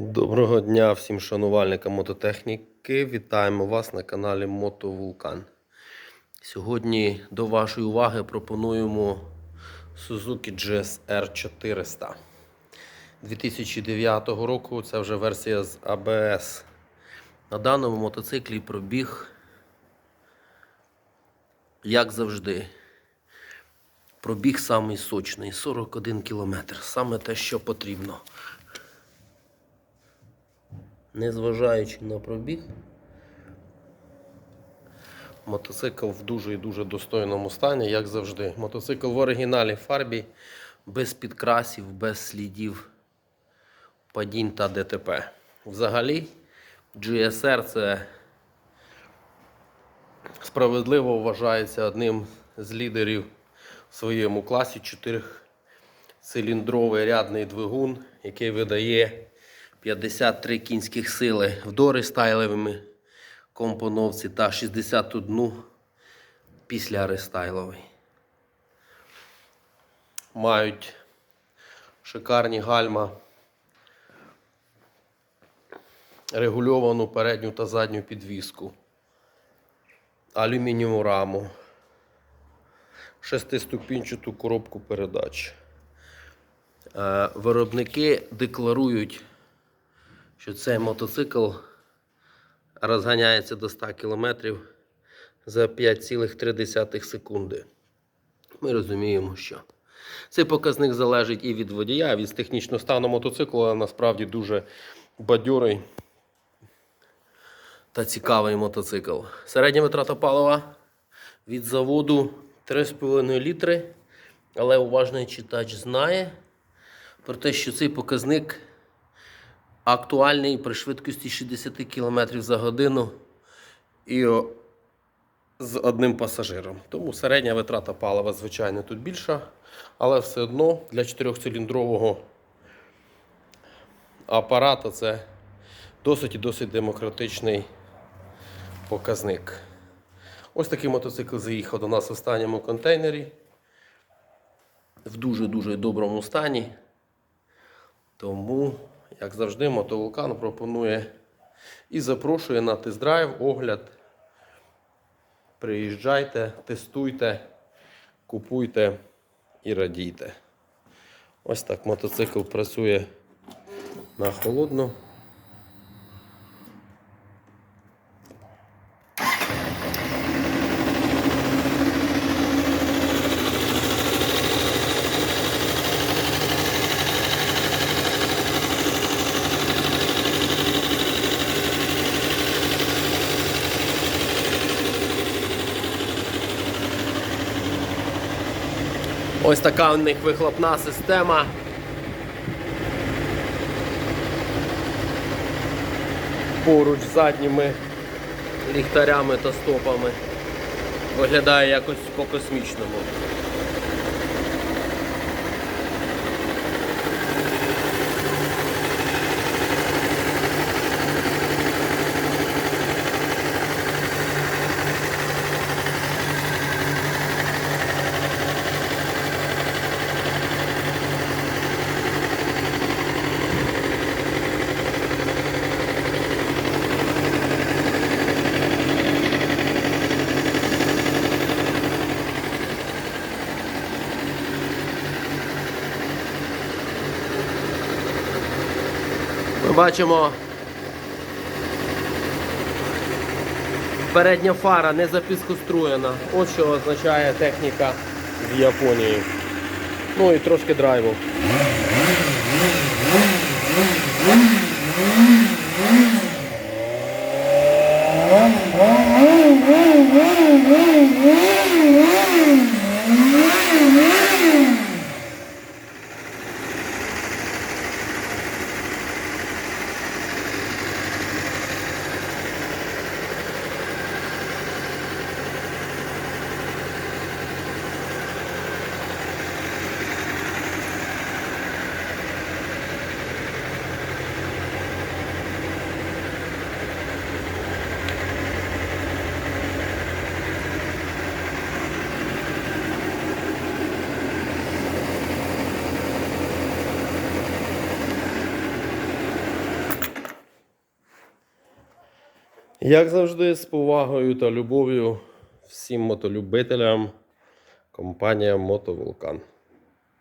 Доброго дня всім шанувальникам мототехніки. Вітаємо вас на каналі Мотовулкан. Сьогодні до вашої уваги пропонуємо Suzuki GSR 400 2009 року. Це вже версія з ABS. На даному мотоциклі пробіг, як завжди, пробіг самий сочний 41 км. Саме те, що потрібно. Незважаючи на пробіг, мотоцикл в дуже і дуже достойному стані, як завжди. Мотоцикл в оригіналі фарбі, без підкрасів, без слідів падінь та ДТП. Взагалі, GSR це справедливо вважається одним з лідерів в своєму класі 4-циліндровий рядний двигун, який видає 53 кінських сили в дорестайловими компоновці та 61 після рестайловий. Мають шикарні гальма, регульовану передню та задню підвіску, алюмінієву раму, шестиступінчату коробку передач. Е, Виробники декларують що цей мотоцикл розганяється до 100 км за 5,3 секунди. Ми розуміємо, що цей показник залежить і від водія, і від технічного стану мотоциклу, але насправді дуже бадьорий та цікавий мотоцикл. Середня витрата палива від заводу 3,5 літри, але уважний читач знає про те, що цей показник актуальний при швидкості 60 км за годину і з одним пасажиром. Тому середня витрата палива, звичайно, тут більша, але все одно для 4-циліндрового апарата це досить і досить демократичний показник. Ось такий мотоцикл заїхав до нас в останньому контейнері. В дуже-дуже доброму стані. Тому, як завжди, мотовулкан пропонує і запрошує на тест-драйв, огляд. Приїжджайте, тестуйте, купуйте і радійте. Ось так мотоцикл працює на холодно. Ось така у них вихлопна система. Поруч задніми ліхтарями та стопами. Виглядає якось по-космічному. Бачимо. Передня фара не запіскоструєна. Ось що означає техніка в Японії. Ну і трошки драйву. Як завжди, з повагою та любов'ю всім мотолюбителям компанія Мотовулкан.